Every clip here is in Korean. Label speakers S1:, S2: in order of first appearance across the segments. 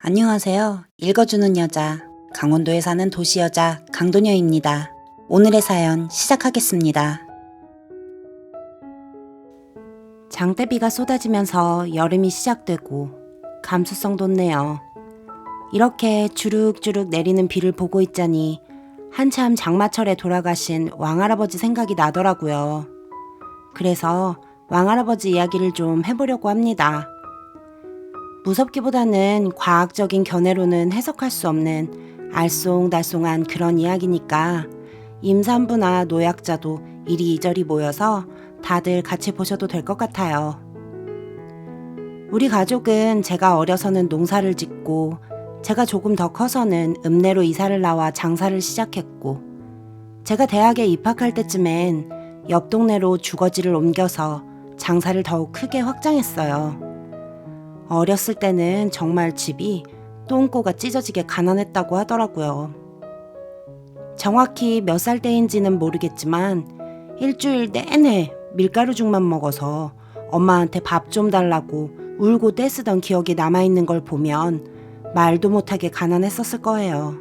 S1: 안녕하세요. 읽어주는 여자, 강원도에 사는 도시 여자 강도녀입니다. 오늘의 사연 시작하겠습니다. 장대비가 쏟아지면서 여름이 시작되고 감수성 돋네요. 이렇게 주룩주룩 내리는 비를 보고 있자니 한참 장마철에 돌아가신 왕할아버지 생각이 나더라고요. 그래서 왕할아버지 이야기를 좀 해보려고 합니다. 무섭기보다는 과학적인 견해로는 해석할 수 없는 알쏭달쏭한 그런 이야기니까 임산부나 노약자도 이리저리 모여서 다들 같이 보셔도 될 것 같아요. 우리 가족은 제가 어려서는 농사를 짓고 제가 조금 더 커서는 읍내로 이사를 나와 장사를 시작했고 제가 대학에 입학할 때쯤엔 옆 동네로 주거지를 옮겨서 장사를 더욱 크게 확장했어요. 어렸을 때는 정말 집이 똥꼬가 찢어지게 가난했다고 하더라고요. 정확히 몇 살 때인지는 모르겠지만 일주일 내내 밀가루죽만 먹어서 엄마한테 밥 좀 달라고 울고 떼쓰던 기억이 남아있는 걸 보면 말도 못하게 가난했었을 거예요.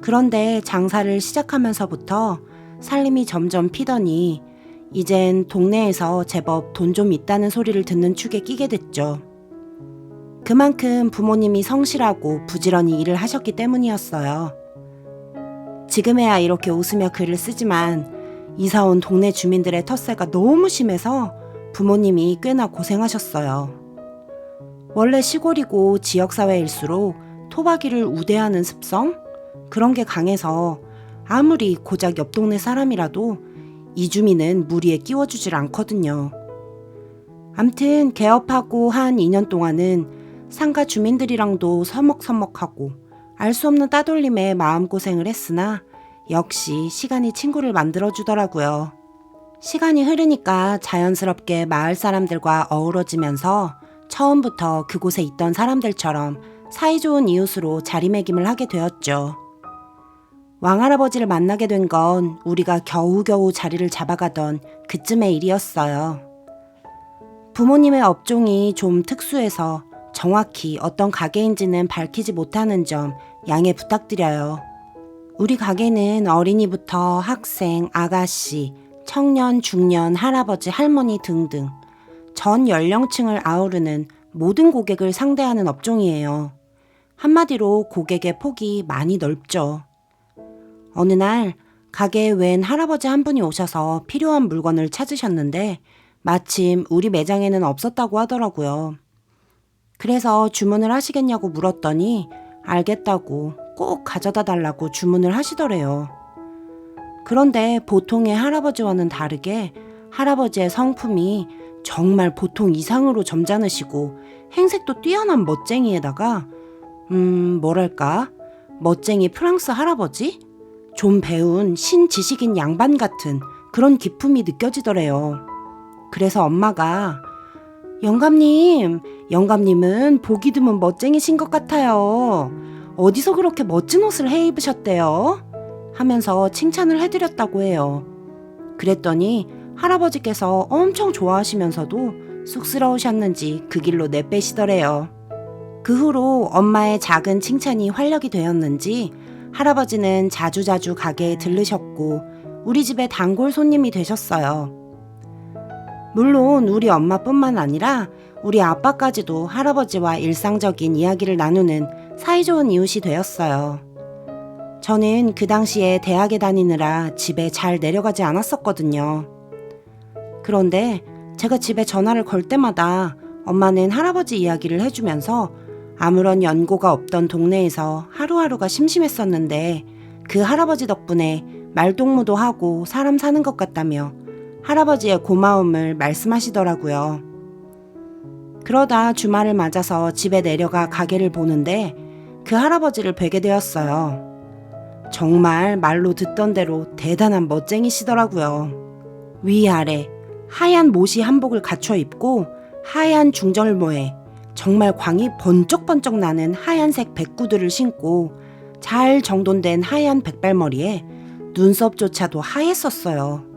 S1: 그런데 장사를 시작하면서부터 살림이 점점 피더니 이젠 동네에서 제법 돈 좀 있다는 소리를 듣는 축에 끼게 됐죠. 그만큼 부모님이 성실하고 부지런히 일을 하셨기 때문이었어요. 지금에야 이렇게 웃으며 글을 쓰지만 이사 온 동네 주민들의 텃세가 너무 심해서 부모님이 꽤나 고생하셨어요. 원래 시골이고 지역사회일수록 토박이를 우대하는 습성? 그런 게 강해서 아무리 고작 옆 동네 사람이라도 이주민은 무리에 끼워주질 않거든요. 암튼 개업하고 한 2년 동안은 상가 주민들이랑도 서먹서먹하고 알 수 없는 따돌림에 마음고생을 했으나 역시 시간이 친구를 만들어주더라고요. 시간이 흐르니까 자연스럽게 마을 사람들과 어우러지면서 처음부터 그곳에 있던 사람들처럼 사이좋은 이웃으로 자리매김을 하게 되었죠. 왕할아버지를 만나게 된 건 우리가 겨우겨우 자리를 잡아가던 그쯤의 일이었어요. 부모님의 업종이 좀 특수해서 정확히 어떤 가게인지는 밝히지 못하는 점 양해 부탁드려요. 우리 가게는 어린이부터 학생, 아가씨, 청년, 중년, 할아버지, 할머니 등등 전 연령층을 아우르는 모든 고객을 상대하는 업종이에요. 한마디로 고객의 폭이 많이 넓죠. 어느 날 가게에 웬 할아버지 한 분이 오셔서 필요한 물건을 찾으셨는데 마침 우리 매장에는 없었다고 하더라고요. 그래서 주문을 하시겠냐고 물었더니 알겠다고 꼭 가져다 달라고 주문을 하시더래요. 그런데 보통의 할아버지와는 다르게 할아버지의 성품이 정말 보통 이상으로 점잖으시고 행색도 뛰어난 멋쟁이에다가 음 뭐랄까 멋쟁이 프랑스 할아버지? 좀 배운 신지식인 양반 같은 그런 기품이 느껴지더래요. 그래서 엄마가 영감님, 영감님은 보기 드문 멋쟁이신 것 같아요. 어디서 그렇게 멋진 옷을 해 입으셨대요? 하면서 칭찬을 해드렸다고 해요. 그랬더니 할아버지께서 엄청 좋아하시면서도 쑥스러우셨는지 그 길로 내빼시더래요. 그 후로 엄마의 작은 칭찬이 활력이 되었는지 할아버지는 자주자주 가게에 들르셨고 우리 집에 단골 손님이 되셨어요. 물론 우리 엄마뿐만 아니라 우리 아빠까지도 할아버지와 일상적인 이야기를 나누는 사이좋은 이웃이 되었어요. 저는 그 당시에 대학에 다니느라 집에 잘 내려가지 않았었거든요. 그런데 제가 집에 전화를 걸 때마다 엄마는 할아버지 이야기를 해주면서 아무런 연고가 없던 동네에서 하루하루가 심심했었는데 그 할아버지 덕분에 말동무도 하고 사람 사는 것 같다며 할아버지의 고마움을 말씀하시더라고요. 그러다 주말을 맞아서 집에 내려가 가게를 보는데 그 할아버지를 뵈게 되었어요. 정말 말로 듣던 대로 대단한 멋쟁이시더라고요. 위아래 하얀 모시 한복을 갖춰 입고 하얀 중절모에 정말 광이 번쩍번쩍 나는 하얀색 백구두를 신고 잘 정돈된 하얀 백발머리에 눈썹조차도 하얘었어요.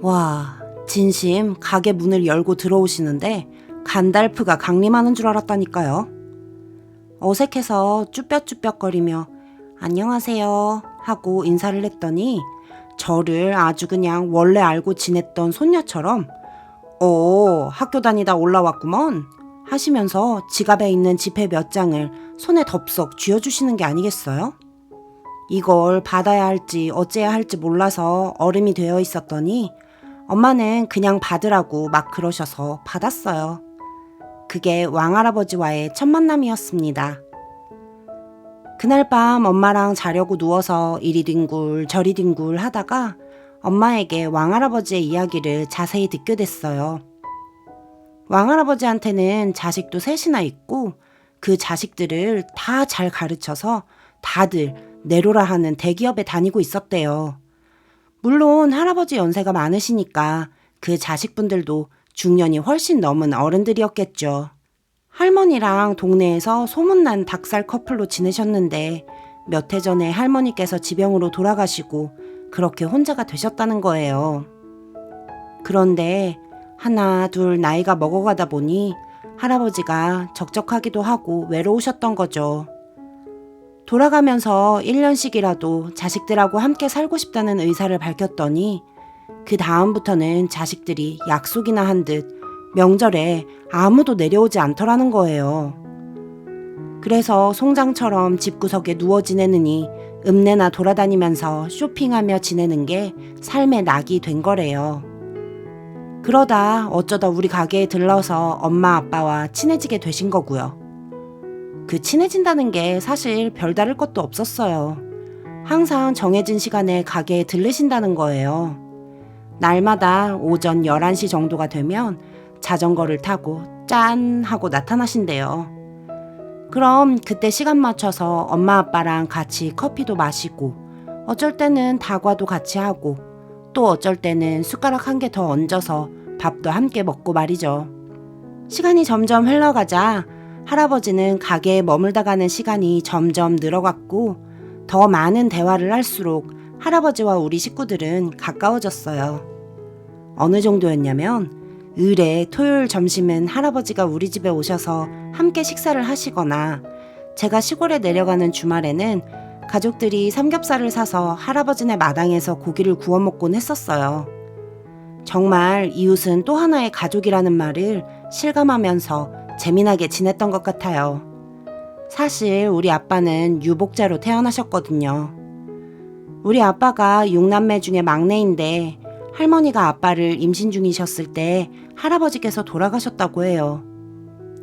S1: 와, 진심 가게 문을 열고 들어오시는데 간달프가 강림하는 줄 알았다니까요. 어색해서 쭈뼛쭈뼛거리며 안녕하세요 하고 인사를 했더니 저를 아주 그냥 원래 알고 지냈던 손녀처럼 오 학교 다니다 올라왔구먼 하시면서 지갑에 있는 지폐 몇 장을 손에 덥석 쥐어주시는 게 아니겠어요? 이걸 받아야 할지 어째야 할지 몰라서 얼음이 되어 있었더니 엄마는 그냥 받으라고 막 그러셔서 받았어요. 그게 왕할아버지와의 첫 만남이었습니다. 그날 밤 엄마랑 자려고 누워서 이리 뒹굴 저리 뒹굴 하다가 엄마에게 왕할아버지의 이야기를 자세히 듣게 됐어요. 왕할아버지한테는 자식도 셋이나 있고 그 자식들을 다 잘 가르쳐서 다들 내로라 하는 대기업에 다니고 있었대요. 물론 할아버지 연세가 많으시니까 그 자식분들도 중년이 훨씬 넘은 어른들이었겠죠. 할머니랑 동네에서 소문난 닭살 커플로 지내셨는데 몇 해 전에 할머니께서 지병으로 돌아가시고 그렇게 혼자가 되셨다는 거예요. 그런데 하나, 둘 나이가 먹어가다 보니 할아버지가 적적하기도 하고 외로우셨던 거죠. 돌아가면서 1년씩이라도 자식들하고 함께 살고 싶다는 의사를 밝혔더니 그 다음부터는 자식들이 약속이나 한 듯 명절에 아무도 내려오지 않더라는 거예요. 그래서 송장처럼 집구석에 누워 지내느니 읍내나 돌아다니면서 쇼핑하며 지내는 게 삶의 낙이 된 거래요. 그러다 어쩌다 우리 가게에 들러서 엄마 아빠와 친해지게 되신 거고요. 그 친해진다는 게 사실 별다를 것도 없었어요. 항상 정해진 시간에 가게에 들르신다는 거예요. 날마다 오전 11시 정도가 되면 자전거를 타고 짠 하고 나타나신대요. 그럼 그때 시간 맞춰서 엄마 아빠랑 같이 커피도 마시고 어쩔 때는 다과도 같이 하고 또 어쩔 때는 숟가락 한 개 더 얹어서 밥도 함께 먹고 말이죠. 시간이 점점 흘러가자 할아버지는 가게에 머물다 가는 시간이 점점 늘어갔고 더 많은 대화를 할수록 할아버지와 우리 식구들은 가까워졌어요. 어느 정도였냐면 을에 토요일 점심은 할아버지가 우리 집에 오셔서 함께 식사를 하시거나 제가 시골에 내려가는 주말에는 가족들이 삼겹살을 사서 할아버지네 마당에서 고기를 구워 먹곤 했었어요. 정말 이웃은 또 하나의 가족이라는 말을 실감하면서 재미나게 지냈던 것 같아요. 사실 우리 아빠는 유복자로 태어나셨거든요. 우리 아빠가 6남매 중에 막내인데 할머니가 아빠를 임신 중이셨을 때 할아버지께서 돌아가셨다고 해요.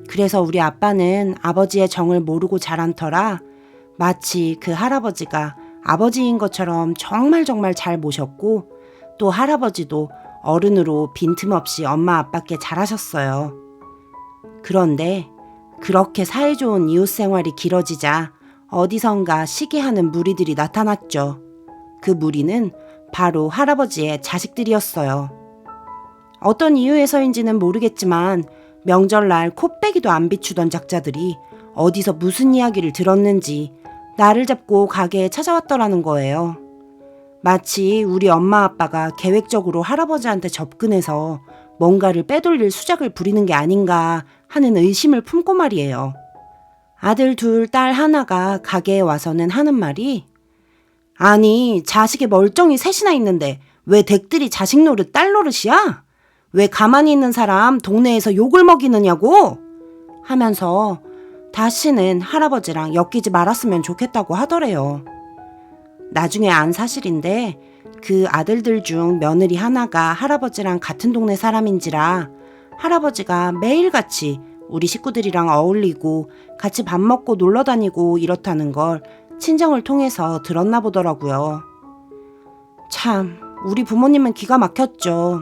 S1: 그래서 우리 아빠는 아버지의 정을 모르고 자란 터라 마치 그 할아버지가 아버지인 것처럼 정말 정말 잘 모셨고 또 할아버지도 어른으로 빈틈없이 엄마 아빠께 잘하셨어요. 그런데 그렇게 사이 좋은 이웃 생활이 길어지자 어디선가 시기하는 무리들이 나타났죠. 그 무리는 바로 할아버지의 자식들이었어요. 어떤 이유에서인지는 모르겠지만 명절날 코빼기도 안 비추던 작자들이 어디서 무슨 이야기를 들었는지 나를 잡고 가게에 찾아왔더라는 거예요. 마치 우리 엄마 아빠가 계획적으로 할아버지한테 접근해서 뭔가를 빼돌릴 수작을 부리는 게 아닌가 하는 의심을 품고 말이에요. 아들 둘, 딸 하나가 가게에 와서는 하는 말이 아니, 자식이 멀쩡히 셋이나 있는데 왜 댁들이 자식 노릇, 딸 노릇이야? 왜 가만히 있는 사람 동네에서 욕을 먹이느냐고? 하면서 다시는 할아버지랑 엮이지 말았으면 좋겠다고 하더래요. 나중에 안 사실인데 그 아들들 중 며느리 하나가 할아버지랑 같은 동네 사람인지라 할아버지가 매일같이 우리 식구들이랑 어울리고 같이 밥 먹고 놀러 다니고 이렇다는 걸 친정을 통해서 들었나 보더라고요. 참, 우리 부모님은 기가 막혔죠.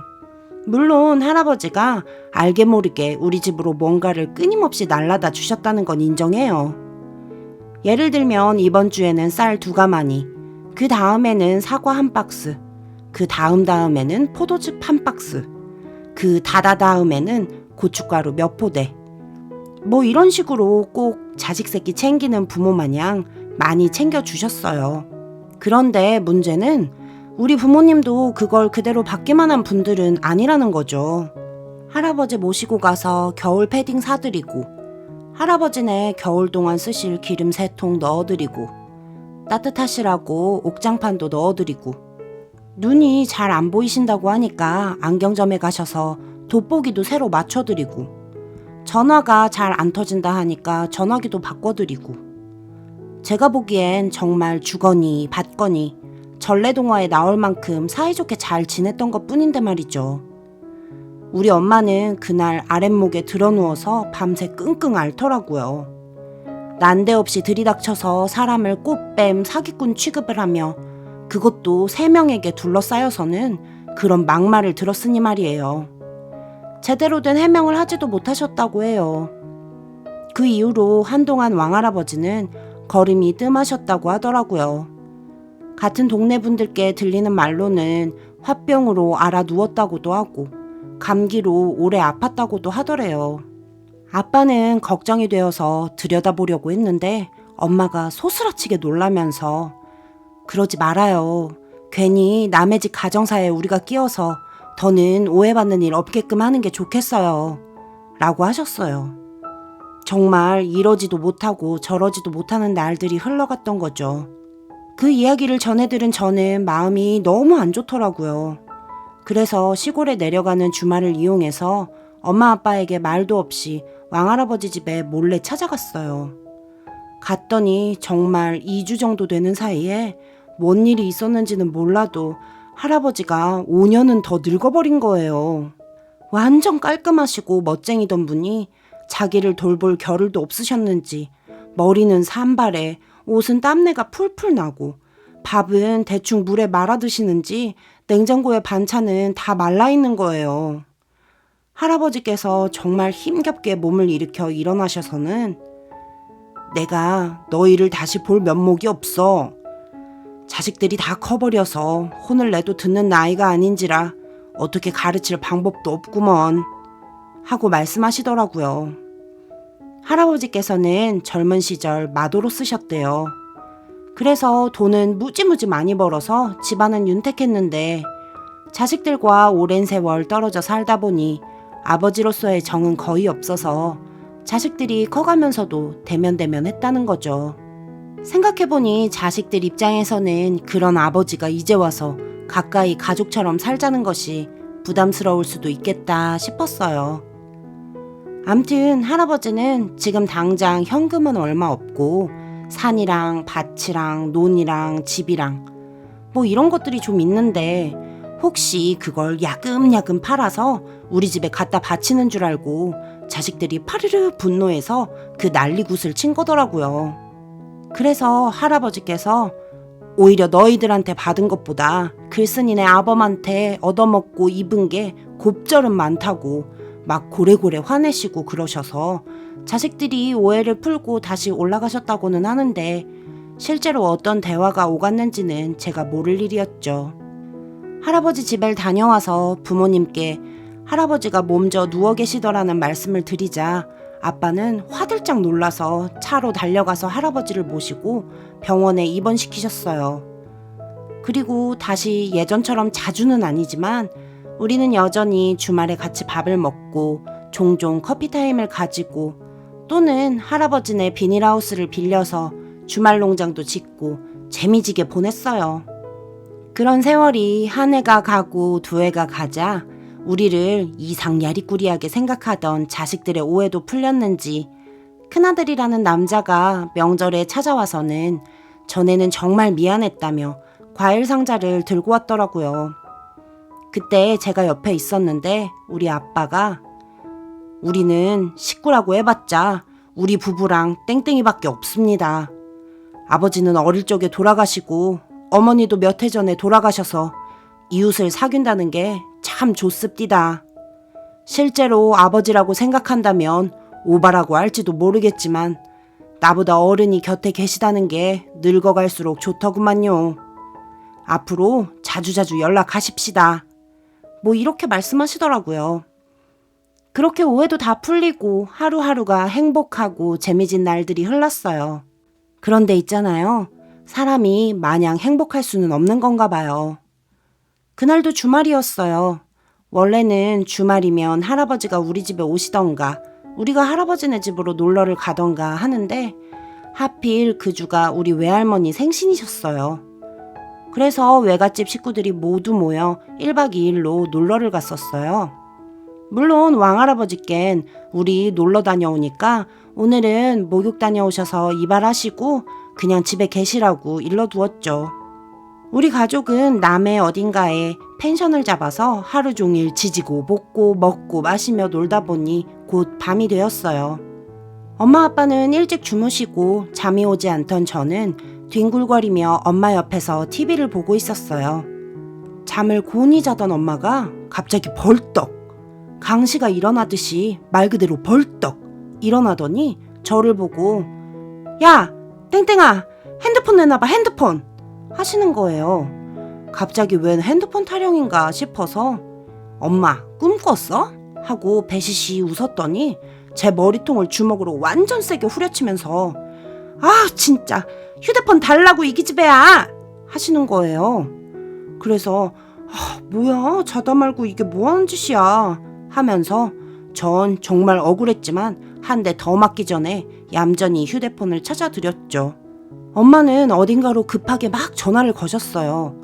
S1: 물론 할아버지가 알게 모르게 우리 집으로 뭔가를 끊임없이 날라다 주셨다는 건 인정해요. 예를 들면 이번 주에는 쌀 두 가마니, 그 다음에는 사과 한 박스, 그 다음 다음에는 포도즙 한 박스, 그 다다 다음에는 고춧가루 몇 포대. 뭐 이런 식으로 꼭 자식 새끼 챙기는 부모 마냥 많이 챙겨주셨어요. 그런데 문제는 우리 부모님도 그걸 그대로 받기만 한 분들은 아니라는 거죠. 할아버지 모시고 가서 겨울 패딩 사드리고, 할아버지네 겨울 동안 쓰실 기름 세 통 넣어드리고 따뜻하시라고 옥장판도 넣어드리고 눈이 잘 안 보이신다고 하니까 안경점에 가셔서 돋보기도 새로 맞춰드리고 전화가 잘 안 터진다 하니까 전화기도 바꿔드리고 제가 보기엔 정말 주거니 받거니 전래동화에 나올 만큼 사이좋게 잘 지냈던 것 뿐인데 말이죠. 우리 엄마는 그날 아랫목에 드러누워서 밤새 끙끙 앓더라고요. 난데없이 들이닥쳐서 사람을 꽃뱀 사기꾼 취급을 하며 그것도 세 명에게 둘러싸여서는 그런 막말을 들었으니 말이에요. 제대로 된 해명을 하지도 못하셨다고 해요. 그 이후로 한동안 왕할아버지는 걸음이 뜸하셨다고 하더라고요. 같은 동네 분들께 들리는 말로는 화병으로 알아 누웠다고도 하고 감기로 오래 아팠다고도 하더래요. 아빠는 걱정이 되어서 들여다보려고 했는데 엄마가 소스라치게 놀라면서 그러지 말아요. 괜히 남의 집 가정사에 우리가 끼어서 더는 오해받는 일 없게끔 하는 게 좋겠어요. 라고 하셨어요. 정말 이러지도 못하고 저러지도 못하는 날들이 흘러갔던 거죠. 그 이야기를 전해들은 저는 마음이 너무 안 좋더라고요. 그래서 시골에 내려가는 주말을 이용해서 엄마 아빠에게 말도 없이 왕할아버지 집에 몰래 찾아갔어요. 갔더니 정말 2주 정도 되는 사이에 뭔 일이 있었는지는 몰라도 할아버지가 5년은 더 늙어버린 거예요. 완전 깔끔하시고 멋쟁이던 분이 자기를 돌볼 겨를도 없으셨는지 머리는 산발에 옷은 땀내가 풀풀 나고 밥은 대충 물에 말아 드시는지 냉장고에 반찬은 다 말라 있는 거예요. 할아버지께서 정말 힘겹게 몸을 일으켜 일어나셔서는 내가 너희를 다시 볼 면목이 없어. 자식들이 다 커버려서 혼을 내도 듣는 나이가 아닌지라 어떻게 가르칠 방법도 없구먼. 하고 말씀하시더라고요. 할아버지께서는 젊은 시절 마도로 쓰셨대요. 그래서 돈은 무지무지 많이 벌어서 집안은 윤택했는데 자식들과 오랜 세월 떨어져 살다 보니 아버지로서의 정은 거의 없어서 자식들이 커가면서도 대면대면 했다는 거죠. 생각해보니 자식들 입장에서는 그런 아버지가 이제 와서 가까이 가족처럼 살자는 것이 부담스러울 수도 있겠다 싶었어요. 암튼 할아버지는 지금 당장 현금은 얼마 없고 산이랑 밭이랑 논이랑 집이랑 뭐 이런 것들이 좀 있는데 혹시 그걸 야금야금 팔아서 우리 집에 갖다 바치는 줄 알고 자식들이 파르르 분노해서 그 난리굿을 친 거더라고요. 그래서 할아버지께서 오히려 너희들한테 받은 것보다 글쓴이네 아범한테 얻어먹고 입은 게 곱절은 많다고 막 고래고래 화내시고 그러셔서 자식들이 오해를 풀고 다시 올라가셨다고는 하는데 실제로 어떤 대화가 오갔는지는 제가 모를 일이었죠. 할아버지 집을 다녀와서 부모님께 할아버지가 몸져 누워 계시더라는 말씀을 드리자 아빠는 화들짝 놀라서 차로 달려가서 할아버지를 모시고 병원에 입원시키셨어요. 그리고 다시 예전처럼 자주는 아니지만 우리는 여전히 주말에 같이 밥을 먹고 종종 커피타임을 가지고 또는 할아버지네 비닐하우스를 빌려서 주말 농장도 짓고 재미지게 보냈어요. 그런 세월이 한 해가 가고 두 해가 가자 우리를 이상 야리꾸리하게 생각하던 자식들의 오해도 풀렸는지 큰아들이라는 남자가 명절에 찾아와서는 전에는 정말 미안했다며 과일 상자를 들고 왔더라고요. 그때 제가 옆에 있었는데 우리 아빠가 우리는 식구라고 해봤자 우리 부부랑 땡땡이밖에 없습니다. 아버지는 어릴 적에 돌아가시고 어머니도 몇 해 전에 돌아가셔서 이웃을 사귄다는 게 참 좋습디다. 실제로 아버지라고 생각한다면 오바라고 할지도 모르겠지만 나보다 어른이 곁에 계시다는 게 늙어갈수록 좋더구만요. 앞으로 자주자주 연락하십시다. 뭐 이렇게 말씀하시더라고요. 그렇게 오해도 다 풀리고 하루하루가 행복하고 재미진 날들이 흘렀어요. 그런데 있잖아요. 사람이 마냥 행복할 수는 없는 건가 봐요. 그날도 주말이었어요. 원래는 주말이면 할아버지가 우리 집에 오시던가 우리가 할아버지네 집으로 놀러를 가던가 하는데 하필 그 주가 우리 외할머니 생신이셨어요. 그래서 외갓집 식구들이 모두 모여 1박 2일로 놀러를 갔었어요. 물론 왕할아버지껜 우리 놀러 다녀오니까 오늘은 목욕 다녀오셔서 이발하시고 그냥 집에 계시라고 일러두었죠. 우리 가족은 남해 어딘가에 펜션을 잡아서 하루 종일 지지고 볶고 먹고 마시며 놀다 보니 곧 밤이 되었어요. 엄마 아빠는 일찍 주무시고 잠이 오지 않던 저는 뒹굴거리며 엄마 옆에서 TV를 보고 있었어요. 잠을 곤히 자던 엄마가 갑자기 벌떡 강시가 일어나듯이 말 그대로 벌떡 일어나더니 저를 보고 야 땡땡아 핸드폰 내놔봐 핸드폰 하시는 거예요. 갑자기 웬 핸드폰 타령인가 싶어서 엄마 꿈 꿨어? 하고 배시시 웃었더니 제 머리통을 주먹으로 완전 세게 후려치면서 아 진짜 휴대폰 달라고 이 기집애야 하시는 거예요. 그래서 아, 뭐야 자다 말고 이게 뭐 하는 짓이야 하면서 전 정말 억울했지만 한 대 더 맞기 전에 얌전히 휴대폰을 찾아드렸죠. 엄마는 어딘가로 급하게 막 전화를 거셨어요.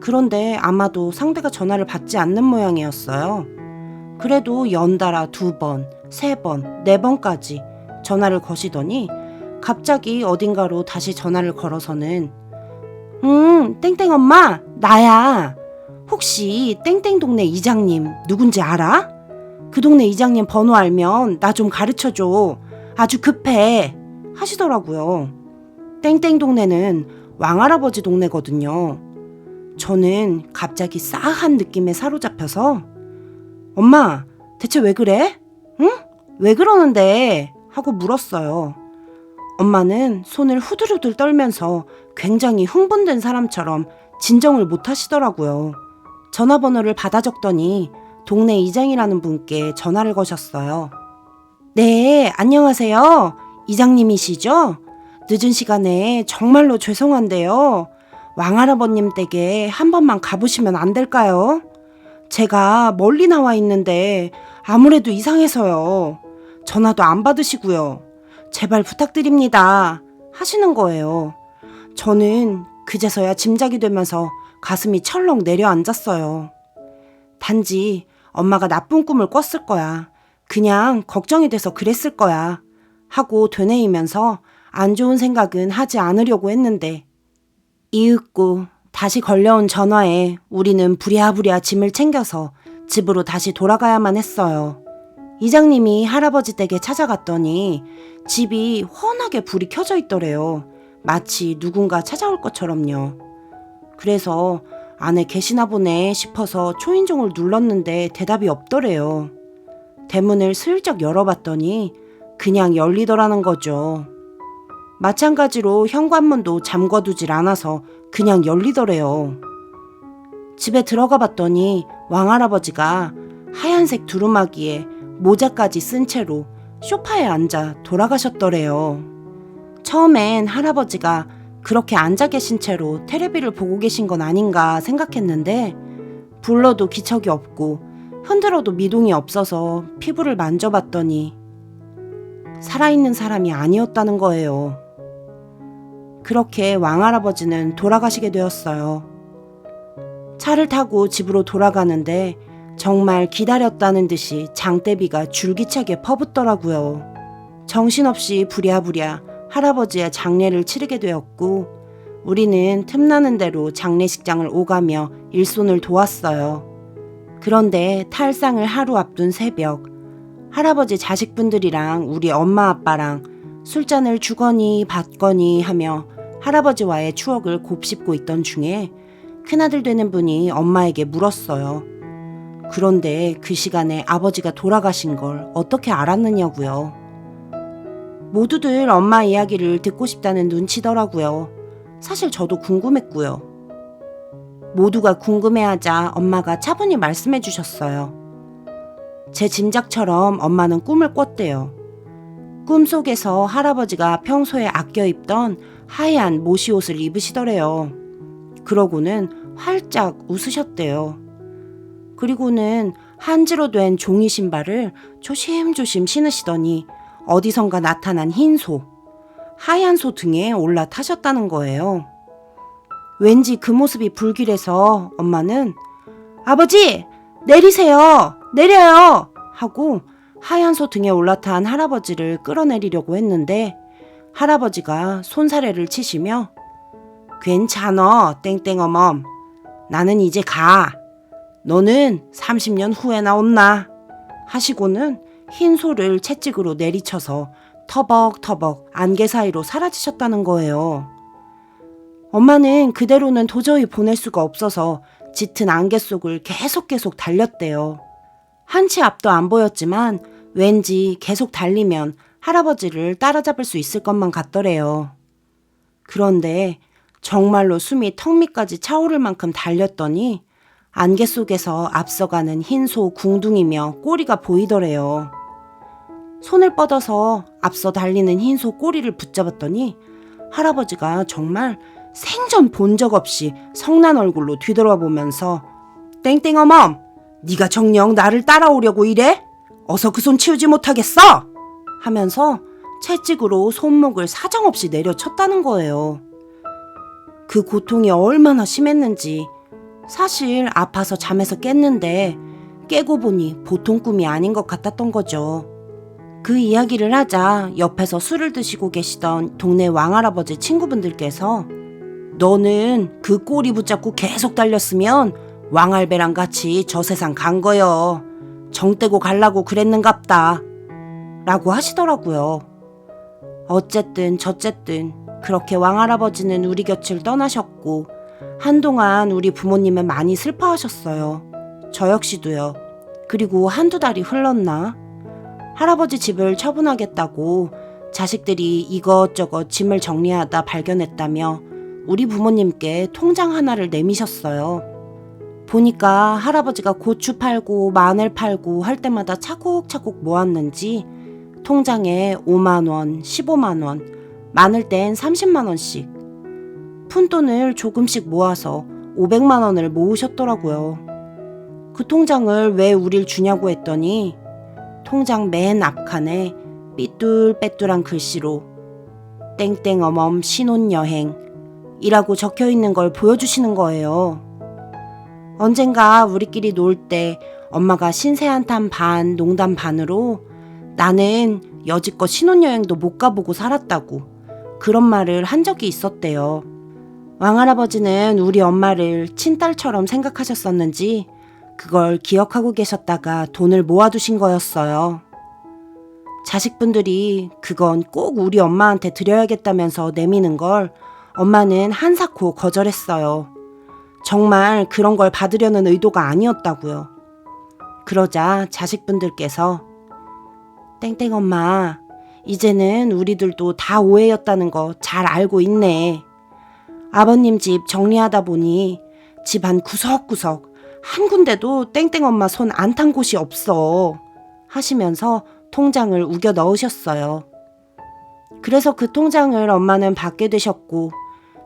S1: 그런데 아마도 상대가 전화를 받지 않는 모양이었어요. 그래도 연달아 두 번, 세 번, 네 번까지 전화를 거시더니 갑자기 어딘가로 다시 전화를 걸어서는 음, 땡땡 엄마, 나야. 혹시 땡땡 동네 이장님 누군지 알아? 그 동네 이장님 번호 알면 나 좀 가르쳐 줘. 아주 급해. 하시더라고요. 땡땡 동네는 왕할아버지 동네거든요. 저는 갑자기 싸한 느낌에 사로잡혀서 엄마, 대체 왜 그래? 응? 왜 그러는데? 하고 물었어요. 엄마는 손을 후들후들 떨면서 굉장히 흥분된 사람처럼 진정을 못 하시더라고요. 전화번호를 받아 적더니 동네 이장이라는 분께 전화를 거셨어요. 네, 안녕하세요. 이장님이시죠? 늦은 시간에 정말로 죄송한데요. 왕할아버님 댁에 한 번만 가보시면 안 될까요? 제가 멀리 나와 있는데 아무래도 이상해서요. 전화도 안 받으시고요. 제발 부탁드립니다. 하시는 거예요. 저는 그제서야 짐작이 되면서 가슴이 철렁 내려앉았어요. 단지 엄마가 나쁜 꿈을 꿨을 거야. 그냥 걱정이 돼서 그랬을 거야. 하고 되뇌이면서 안 좋은 생각은 하지 않으려고 했는데 이윽고 다시 걸려온 전화에 우리는 부랴부랴 짐을 챙겨서 집으로 다시 돌아가야만 했어요. 이장님이 할아버지 댁에 찾아갔더니 집이 훤하게 불이 켜져 있더래요. 마치 누군가 찾아올 것처럼요. 그래서 안에 계시나 보네 싶어서 초인종을 눌렀는데 대답이 없더래요. 대문을 슬쩍 열어봤더니 그냥 열리더라는 거죠. 마찬가지로 현관문도 잠궈두질 않아서 그냥 열리더래요. 집에 들어가 봤더니 왕할아버지가 하얀색 두루마기에 모자까지 쓴 채로 소파에 앉아 돌아가셨더래요. 처음엔 할아버지가 그렇게 앉아 계신 채로 테레비를 보고 계신 건 아닌가 생각했는데 불러도 기척이 없고 흔들어도 미동이 없어서 피부를 만져봤더니 살아있는 사람이 아니었다는 거예요. 그렇게 왕할아버지는 돌아가시게 되었어요. 차를 타고 집으로 돌아가는데 정말 기다렸다는 듯이 장대비가 줄기차게 퍼붓더라고요. 정신없이 부랴부랴 할아버지의 장례를 치르게 되었고 우리는 틈나는 대로 장례식장을 오가며 일손을 도왔어요. 그런데 탈상을 하루 앞둔 새벽 할아버지 자식분들이랑 우리 엄마 아빠랑 술잔을 주거니 받거니 하며 할아버지와의 추억을 곱씹고 있던 중에 큰아들 되는 분이 엄마에게 물었어요. 그런데 그 시간에 아버지가 돌아가신 걸 어떻게 알았느냐고요. 모두들 엄마 이야기를 듣고 싶다는 눈치더라고요. 사실 저도 궁금했고요. 모두가 궁금해하자 엄마가 차분히 말씀해 주셨어요. 제 짐작처럼 엄마는 꿈을 꿨대요. 꿈 속에서 할아버지가 평소에 아껴 입던 하얀 모시 옷을 입으시더래요. 그러고는 활짝 웃으셨대요. 그리고는 한지로 된 종이 신발을 조심조심 신으시더니 어디선가 나타난 흰 소, 하얀 소 등에 올라타셨다는 거예요. 왠지 그 모습이 불길해서 엄마는 아버지 내리세요. 내려요. 하고 하얀 소 등에 올라탄 할아버지를 끌어내리려고 했는데 할아버지가 손사래를 치시며 괜찮어 땡땡어멈. 나는 이제 가. 너는 30년 후에 나 온나. 하시고는 흰 소를 채찍으로 내리쳐서 터벅터벅 안개 사이로 사라지셨다는 거예요. 엄마는 그대로는 도저히 보낼 수가 없어서 짙은 안개 속을 계속 계속 달렸대요. 한 치 앞도 안 보였지만 왠지 계속 달리면 할아버지를 따라잡을 수 있을 것만 같더래요. 그런데 정말로 숨이 턱 밑까지 차오를 만큼 달렸더니 안개 속에서 앞서가는 흰 소 궁둥이며 꼬리가 보이더래요. 손을 뻗어서 앞서 달리는 흰 소 꼬리를 붙잡았더니 할아버지가 정말 생전 본 적 없이 성난 얼굴로 뒤돌아보면서 땡땡어멈 네가 정녕 나를 따라오려고 이래? 어서 그 손 치우지 못하겠어? 하면서 채찍으로 손목을 사정없이 내려쳤다는 거예요. 그 고통이 얼마나 심했는지 사실 아파서 잠에서 깼는데 깨고 보니 보통 꿈이 아닌 것 같았던 거죠. 그 이야기를 하자 옆에서 술을 드시고 계시던 동네 왕할아버지 친구분들께서 너는 그 꼬리 붙잡고 계속 달렸으면 왕할배랑 같이 저 세상 간 거여. 정 떼고 갈라고 그랬는갑다. 라고 하시더라고요. 어쨌든 저쨌든 그렇게 왕할아버지는 우리 곁을 떠나셨고 한동안 우리 부모님은 많이 슬퍼하셨어요. 저 역시도요. 그리고 한두 달이 흘렀나? 할아버지 집을 처분하겠다고 자식들이 이것저것 짐을 정리하다 발견했다며 우리 부모님께 통장 하나를 내미셨어요. 보니까 할아버지가 고추 팔고 마늘 팔고 할 때마다 차곡차곡 모았는지 통장에 5만원, 15만원, 많을 땐 30만원씩 푼돈을 조금씩 모아서 500만원을 모으셨더라고요. 그 통장을 왜 우릴 주냐고 했더니 통장 맨 앞칸에 삐뚤빼뚤한 글씨로 땡땡어멈 신혼여행 이라고 적혀 있는 걸 보여주시는 거예요. 언젠가 우리끼리 놀 때 엄마가 신세한탄 반, 농담 반으로 나는 여지껏 신혼여행도 못 가보고 살았다고 그런 말을 한 적이 있었대요. 왕할아버지는 우리 엄마를 친딸처럼 생각하셨었는지 그걸 기억하고 계셨다가 돈을 모아두신 거였어요. 자식분들이 그건 꼭 우리 엄마한테 드려야겠다면서 내미는 걸 엄마는 한사코 거절했어요. 정말 그런 걸 받으려는 의도가 아니었다고요. 그러자 자식분들께서 땡땡 엄마, 이제는 우리들도 다 오해였다는 거 잘 알고 있네. 아버님 집 정리하다 보니 집안 구석구석 한 군데도 땡땡 엄마 손 안 탄 곳이 없어. 하시면서 통장을 우겨 넣으셨어요. 그래서 그 통장을 엄마는 받게 되셨고,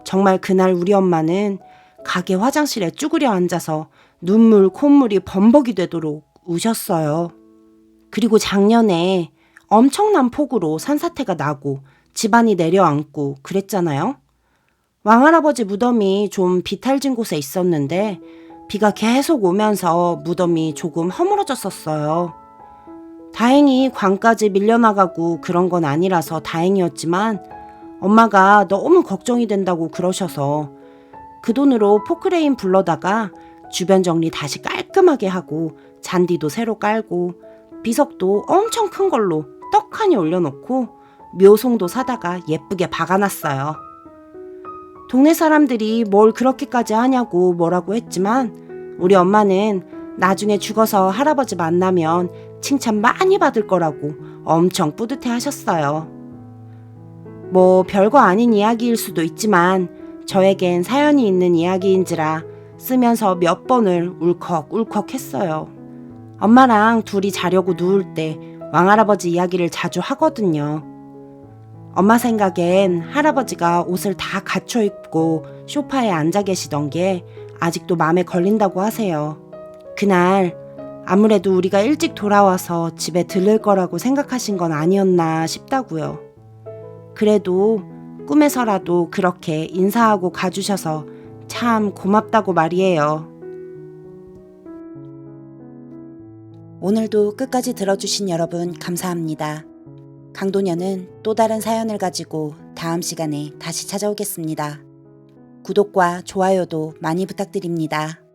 S1: 정말 그날 우리 엄마는 가게 화장실에 쭈그려 앉아서 눈물, 콧물이 범벅이 되도록 우셨어요. 그리고 작년에 엄청난 폭우로 산사태가 나고 집안이 내려앉고 그랬잖아요. 왕할아버지 무덤이 좀 비탈진 곳에 있었는데 비가 계속 오면서 무덤이 조금 허물어졌었어요. 다행히 관까지 밀려나가고 그런 건 아니라서 다행이었지만 엄마가 너무 걱정이 된다고 그러셔서 그 돈으로 포크레인 불러다가 주변 정리 다시 깔끔하게 하고 잔디도 새로 깔고 비석도 엄청 큰 걸로 떡하니 올려놓고 묘송도 사다가 예쁘게 박아놨어요. 동네 사람들이 뭘 그렇게까지 하냐고 뭐라고 했지만 우리 엄마는 나중에 죽어서 할아버지 만나면 칭찬 많이 받을 거라고 엄청 뿌듯해 하셨어요. 뭐 별거 아닌 이야기일 수도 있지만 저에겐 사연이 있는 이야기인지라 쓰면서 몇 번을 울컥 울컥 했어요. 엄마랑 둘이 자려고 누울 때 왕할아버지 이야기를 자주 하거든요. 엄마 생각엔 할아버지가 옷을 다 갖춰 입고 소파에 앉아 계시던 게 아직도 마음에 걸린다고 하세요. 그날 아무래도 우리가 일찍 돌아와서 집에 들를 거라고 생각하신 건 아니었나 싶다고요. 그래도 꿈에서라도 그렇게 인사하고 가주셔서 참 고맙다고 말이에요. 오늘도 끝까지 들어주신 여러분 감사합니다. 강도녀는 또 다른 사연을 가지고 다음 시간에 다시 찾아오겠습니다. 구독과 좋아요도 많이 부탁드립니다.